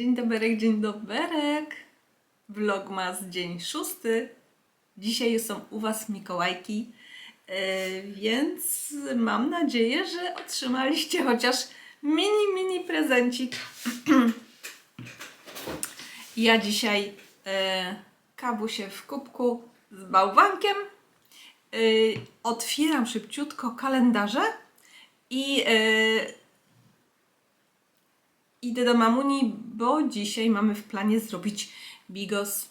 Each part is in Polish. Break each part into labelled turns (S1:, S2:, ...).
S1: Dzień dobry, dzień doberek. Vlogmas dzień szósty. Dzisiaj są u Was Mikołajki, e, więc mam nadzieję, że otrzymaliście chociaż mini, mini prezencik. ja dzisiaj e, kawusie w kubku z bałwankiem. E, otwieram szybciutko kalendarze i Idę do mamuni, bo dzisiaj mamy w planie zrobić bigos.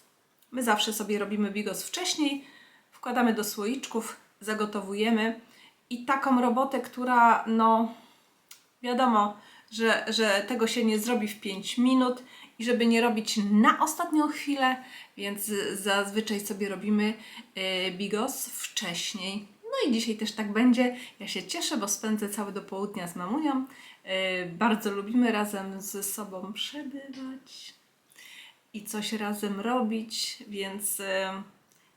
S1: My zawsze sobie robimy bigos wcześniej, wkładamy do słoiczków, zagotowujemy i taką robotę, która no wiadomo, że, że tego się nie zrobi w 5 minut i żeby nie robić na ostatnią chwilę, więc zazwyczaj sobie robimy y, bigos wcześniej. No i dzisiaj też tak będzie. Ja się cieszę, bo spędzę całe do południa z mamunią. Y, Bardzo lubimy razem ze sobą przebywać i coś razem robić, więc y,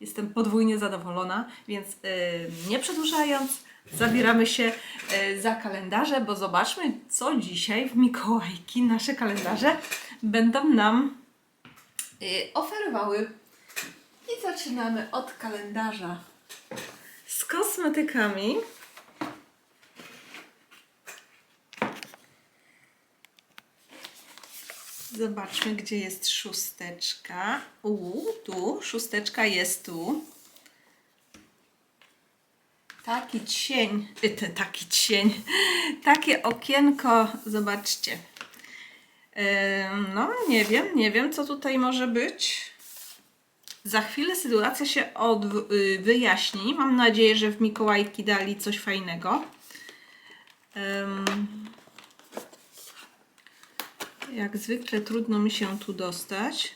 S1: jestem podwójnie zadowolona. Więc y, nie przedłużając, zabieramy się za kalendarze, bo zobaczmy, co dzisiaj w Mikołajki nasze kalendarze będą nam oferowały. I zaczynamy od kalendarza z kosmetykami. Zobaczmy, gdzie jest szósteczka. U, tu, szósteczka jest tu. Taki cień, y, te- taki cień, takie okienko, zobaczcie. No, nie wiem, nie wiem, co tutaj może być. Za chwilę sytuacja się od, y, wyjaśni. Mam nadzieję, że w Mikołajki dali coś fajnego. Ym, jak zwykle trudno mi się tu dostać.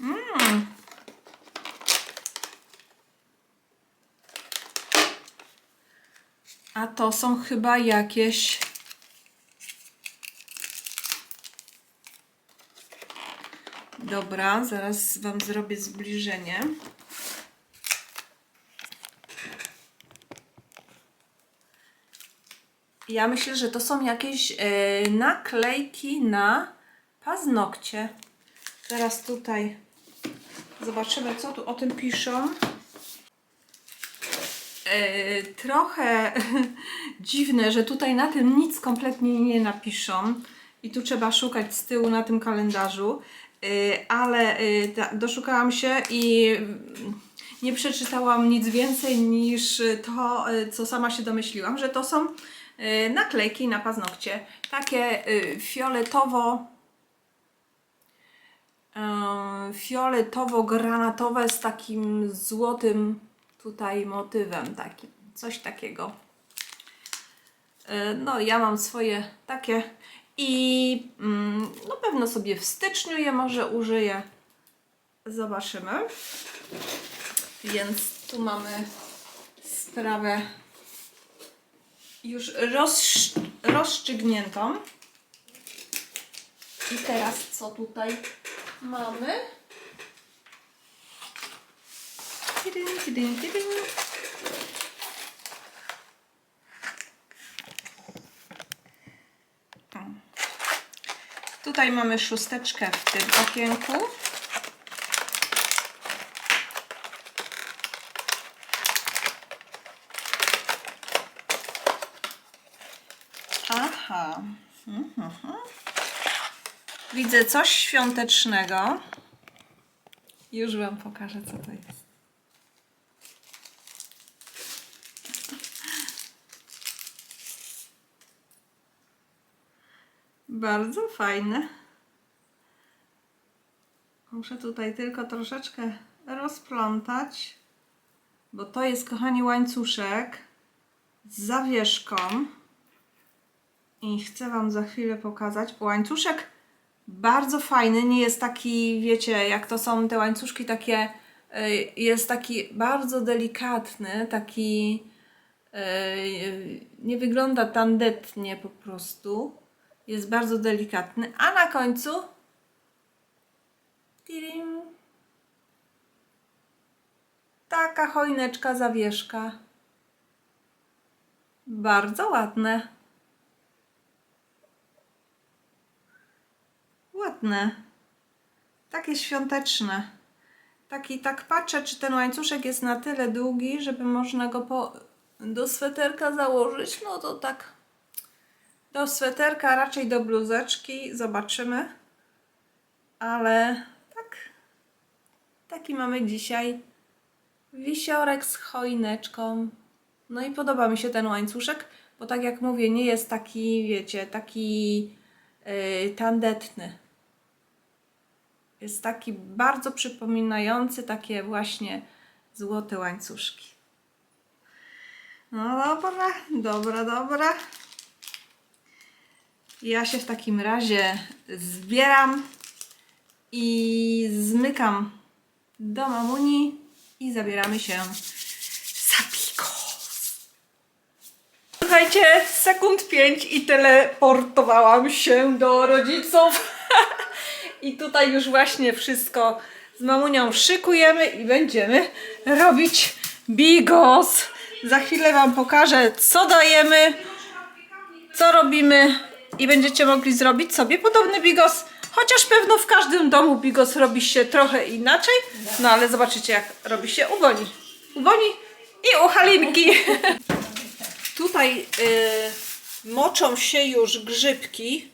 S1: Mm. A to są chyba jakieś. Dobra, zaraz Wam zrobię zbliżenie. Ja myślę, że to są jakieś e, naklejki na paznokcie. Teraz tutaj zobaczymy, co tu o tym piszą. E, trochę dziwne, że tutaj na tym nic kompletnie nie napiszą i tu trzeba szukać z tyłu na tym kalendarzu, ale e, ta, doszukałam się i nie przeczytałam nic więcej niż to, e, co sama się domyśliłam, że to są naklejki na paznokcie. Takie fioletowo fioletowo-granatowe z takim złotym tutaj motywem takim, coś takiego. No, ja mam swoje takie i mm, no pewno sobie w styczniu je może użyję. Zobaczymy. Więc tu mamy sprawę już roz, rozstrzygniętą. I teraz co tutaj mamy? Tidyn, tidyn, tidyn. Tutaj mamy szósteczkę w tym okienku. Aha. Widzę coś świątecznego. Już Wam pokażę, co to jest. Bardzo fajne. Muszę tutaj tylko troszeczkę rozplątać, bo to jest, kochani, łańcuszek z zawieszką. I chcę Wam za chwilę pokazać. Łańcuszek bardzo fajny, nie jest taki, wiecie, jak to są te łańcuszki takie, y, jest taki bardzo delikatny, taki y, nie wygląda tandetnie po prostu. Jest bardzo delikatny, a na końcu tirim, Taka choineczka zawieszka. Bardzo ładne. Ładne. Takie świąteczne. Taki, tak patrzę, czy ten łańcuszek jest na tyle długi, żeby można go po, do sweterka założyć. No to tak. Do sweterka, raczej do bluzeczki. Zobaczymy. Ale tak. Taki mamy dzisiaj wisiorek z choineczką. No i podoba mi się ten łańcuszek, bo tak jak mówię, nie jest taki, wiecie, taki yy, tandetny. Jest taki bardzo przypominający takie właśnie złote łańcuszki. No dobra, dobra, dobra. Ja się w takim razie zbieram i zmykam do mamuni i zabieramy się za bigos. Słuchajcie, sekund pięć i teleportowałam się do rodziców. I tutaj już właśnie wszystko z mamunią szykujemy i będziemy robić bigos. Za chwilę Wam pokażę, co dajemy, co robimy i będziecie mogli zrobić sobie podobny bigos. Chociaż pewno w każdym domu bigos robi się trochę inaczej, no ale zobaczycie jak robi się u Boni. U Boni i u Halinki. Tutaj y, moczą się już grzybki.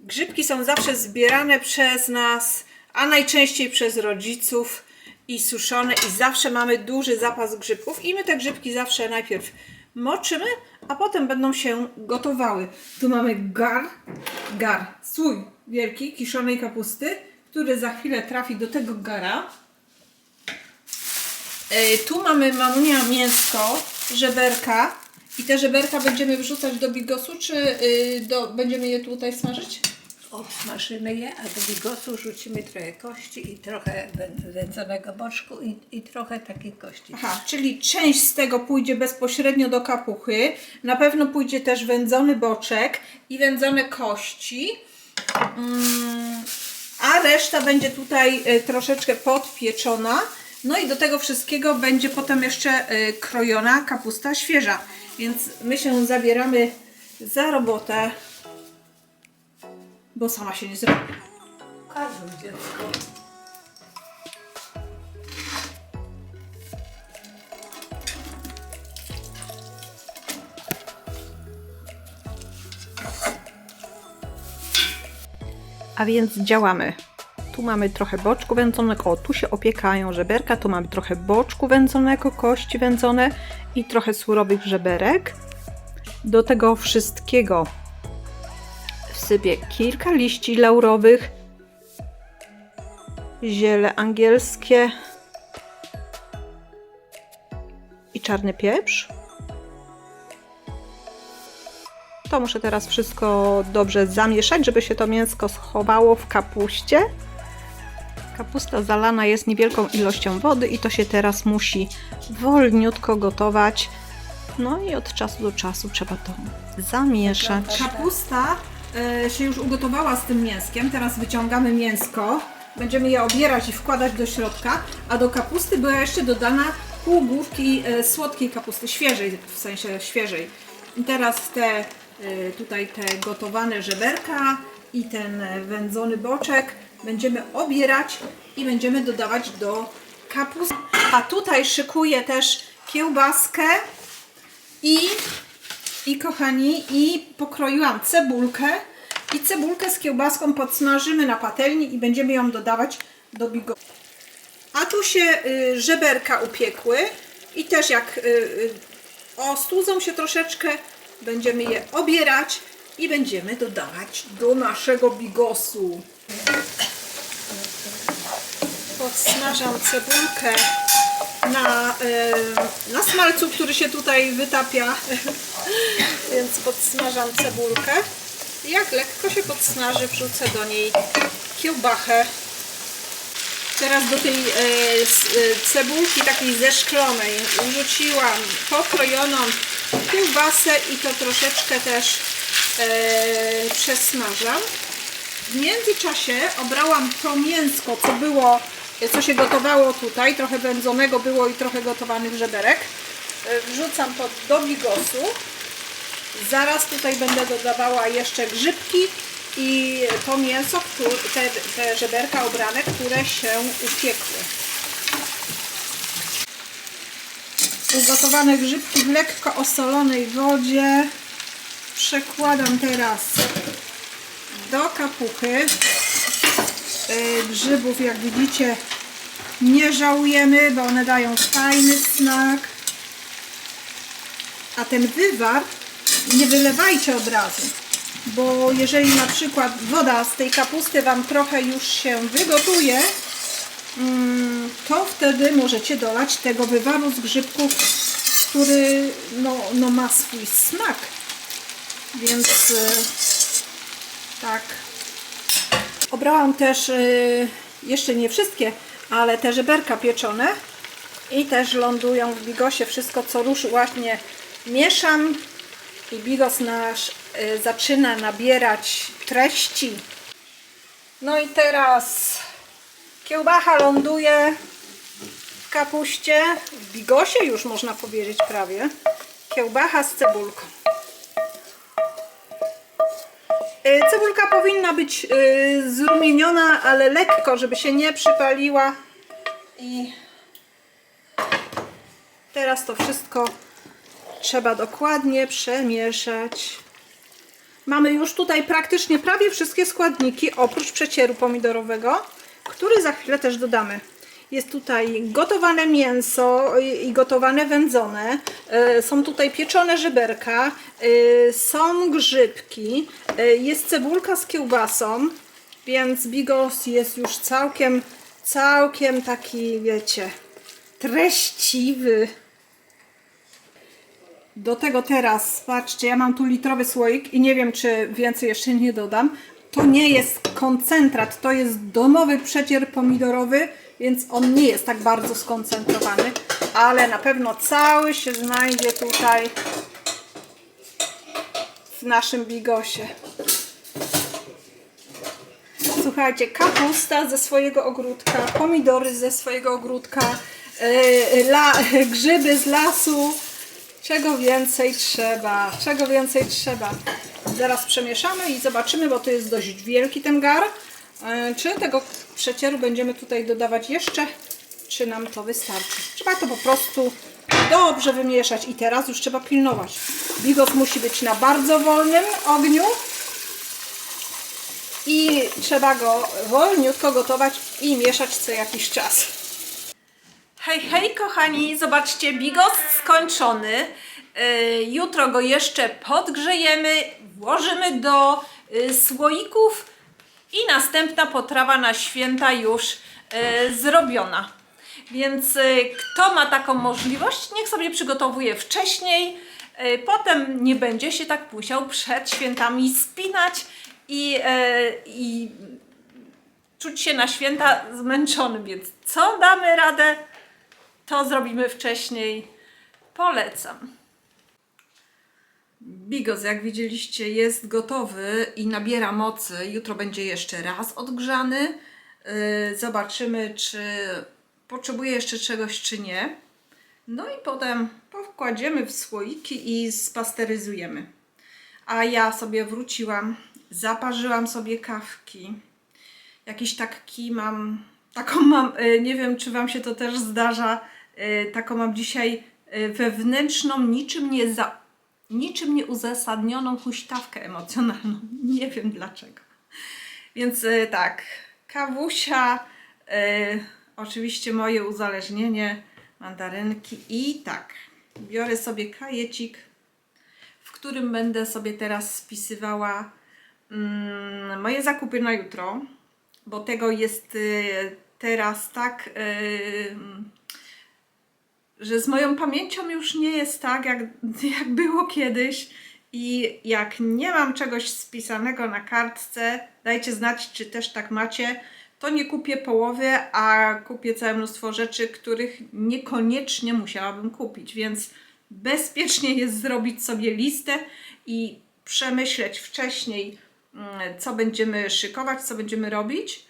S1: Grzybki są zawsze zbierane przez nas, a najczęściej przez rodziców i suszone i zawsze mamy duży zapas grzybków i my te grzybki zawsze najpierw moczymy, a potem będą się gotowały. Tu mamy gar, gar, słój wielki kiszonej kapusty, który za chwilę trafi do tego gara. E, Tu mamy mamunia mięsko, żeberka i te żeberka będziemy wrzucać do bigosu, czy y, do, będziemy je tutaj smażyć?
S2: Obsmażymy je, a do bigosu rzucimy trochę kości i trochę wę- wędzonego boczku i, i trochę takiej kości.
S1: Aha, czyli część z tego pójdzie bezpośrednio do kapuchy. Na pewno pójdzie też wędzony boczek i wędzone kości. Mm, a reszta będzie tutaj y, troszeczkę podpieczona. No i do tego wszystkiego będzie potem jeszcze y, krojona kapusta świeża. Więc my się zabieramy za robotę, bo sama się nie zrobi.
S2: Każdy dziecko.
S1: A więc działamy. Tu mamy trochę boczku wędzonego, o tu się opiekają żeberka, tu mamy trochę boczku wędzonego, kości wędzone i trochę surowych żeberek. Do tego wszystkiego wsypię kilka liści laurowych, ziele angielskie i czarny pieprz. To muszę teraz wszystko dobrze zamieszać, żeby się to mięsko schowało w kapuście. Kapusta zalana jest niewielką ilością wody i to się teraz musi wolniutko gotować. No i od czasu do czasu trzeba to zamieszać. Kapusta się już ugotowała z tym mięskiem. Teraz wyciągamy mięsko. Będziemy je obierać i wkładać do środka, a do kapusty była jeszcze dodana pół główki e, słodkiej kapusty, świeżej, w sensie świeżej. I teraz te e, tutaj te gotowane żeberka i ten e, wędzony boczek będziemy obierać i będziemy dodawać do kapusty. A tutaj szykuję też kiełbaskę i, i kochani, i pokroiłam cebulkę i cebulkę z kiełbaską podsmażymy na patelni i będziemy ją dodawać do bigosu. A tu się y, żeberka upiekły i też jak y, y, ostudzą się troszeczkę, będziemy je obierać i będziemy dodawać do naszego bigosu. Podsmażam cebulkę na, y, na smalcu, który się tutaj wytapia, więc podsmażam cebulkę. Jak lekko się podsmaży, wrzucę do niej kiełbachę Teraz do tej e, e, cebulki takiej zeszklonej wrzuciłam pokrojoną kiełbasę i to troszeczkę też e, przesmażam. W międzyczasie obrałam to mięsko, co było co się gotowało tutaj, trochę wędzonego było i trochę gotowanych żeberek. E, Wrzucam to do bigosu. Zaraz tutaj będę dodawała jeszcze grzybki i to mięso, te, te żeberka obrane, które się upiekły. Ugotowane grzybki w lekko osolonej wodzie przekładam teraz do kapuchy. Yy, Grzybów, jak widzicie, nie żałujemy, bo one dają fajny smak. A ten wywar nie wylewajcie od razu, bo jeżeli na przykład woda z tej kapusty Wam trochę już się wygotuje, mm, to wtedy możecie dolać tego wywaru z grzybków, który no, no ma swój smak. Więc e, tak. Obrałam też e, jeszcze nie wszystkie, ale te żeberka pieczone i też lądują w bigosie. Wszystko co ruszy właśnie mieszam i bigos nasz e, zaczyna nabierać treści. No i teraz kiełbacha ląduje w kapuście, w bigosie już można powiedzieć prawie. Kiełbacha z cebulką. Y, Cebulka powinna być y, zrumieniona, ale lekko, żeby się nie przypaliła. I teraz to wszystko trzeba dokładnie przemieszać. Mamy już tutaj praktycznie prawie wszystkie składniki, oprócz przecieru pomidorowego, który za chwilę też dodamy. Jest tutaj gotowane mięso i gotowane wędzone. E, Są tutaj pieczone żeberka, e, są grzybki, e, jest cebulka z kiełbasą, więc bigos jest już całkiem, całkiem taki, wiecie, treściwy. Do tego teraz, patrzcie, ja mam tu litrowy słoik i nie wiem, czy więcej jeszcze nie dodam. To nie jest koncentrat, to jest domowy przecier pomidorowy, więc on nie jest tak bardzo skoncentrowany, ale na pewno cały się znajdzie tutaj w naszym bigosie. Słuchajcie, kapusta ze swojego ogródka, pomidory ze swojego ogródka, yy, la, grzyby z lasu. Czego więcej trzeba? Czego więcej trzeba? Zaraz przemieszamy i zobaczymy, bo to jest dość wielki ten gar. Yy, Czy tego przecieru będziemy tutaj dodawać jeszcze, czy nam to wystarczy? Trzeba to po prostu dobrze wymieszać i teraz już trzeba pilnować. Bigos musi być na bardzo wolnym ogniu, i trzeba go wolniutko gotować i mieszać co jakiś czas. Hej, hej kochani, zobaczcie, bigos skończony. Yy, Jutro go jeszcze podgrzejemy, włożymy do yy, słoików i następna potrawa na święta już yy, zrobiona. Więc yy, kto ma taką możliwość, niech sobie przygotowuje wcześniej. Potem nie będzie się tak musiał przed świętami spinać i, i czuć się na święta zmęczonym. Więc co damy radę, to zrobimy wcześniej. Polecam. Bigos, jak widzieliście, jest gotowy i nabiera mocy. Jutro będzie jeszcze raz odgrzany. Yy, Zobaczymy, czy potrzebuje jeszcze czegoś, czy nie. No i potem powkładziemy w słoiki i spasteryzujemy. A ja sobie wróciłam, zaparzyłam sobie kawki. Jakiś taki mam, taką mam, y, nie wiem czy Wam się to też zdarza, y, taką mam dzisiaj y, wewnętrzną, niczym nie, za, niczym nie uzasadnioną huśtawkę emocjonalną. Nie wiem dlaczego. Więc y, tak, kawusia, y, oczywiście moje uzależnienie, mandarynki i tak, biorę sobie kajecik, w którym będę sobie teraz spisywała mm, moje zakupy na jutro, bo tego jest y, teraz tak, y, że z moją pamięcią już nie jest tak, jak, jak było kiedyś. I jak nie mam czegoś spisanego na kartce, dajcie znać, czy też tak macie, to nie kupię połowy, a kupię całe mnóstwo rzeczy, których niekoniecznie musiałabym kupić. Więc bezpiecznie jest zrobić sobie listę i przemyśleć wcześniej, mm, co będziemy szykować, co będziemy robić.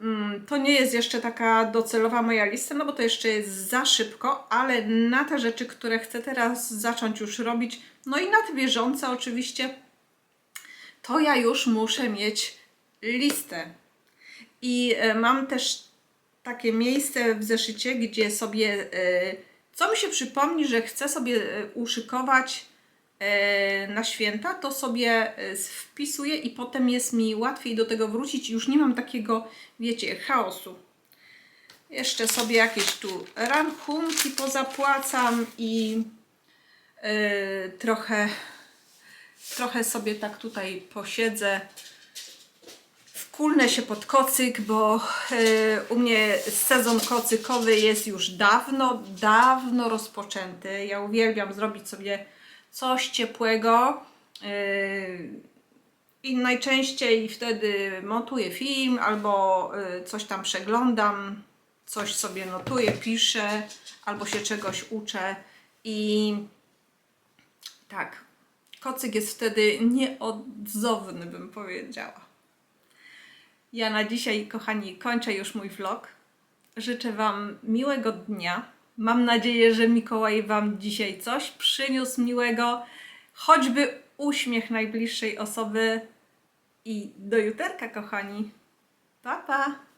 S1: Mm, To nie jest jeszcze taka docelowa moja lista, no bo to jeszcze jest za szybko, ale na te rzeczy, które chcę teraz zacząć już robić, no i na te bieżące oczywiście, to ja już muszę mieć listę. I e, mam też takie miejsce w zeszycie, gdzie sobie, e, co mi się przypomni, że chcę sobie e, uszykować na święta, to sobie e, wpisuję i potem jest mi łatwiej do tego wrócić. Już nie mam takiego, wiecie, chaosu. Jeszcze sobie jakieś tu rachunki pozapłacam i e, trochę, trochę sobie tak tutaj posiedzę. Wkulnę się pod kocyk, bo e, u mnie sezon kocykowy jest już dawno, dawno rozpoczęty. Ja uwielbiam zrobić sobie coś ciepłego. e, I najczęściej wtedy montuję film albo e, coś tam przeglądam, coś sobie notuję, piszę albo się czegoś uczę. I tak, kocyk jest wtedy nieodzowny, bym powiedziała. Ja na dzisiaj, kochani, kończę już mój vlog. Życzę Wam miłego dnia. Mam nadzieję, że Mikołaj Wam dzisiaj coś przyniósł miłego, choćby uśmiech najbliższej osoby. I do juterka, kochani. Pa, pa!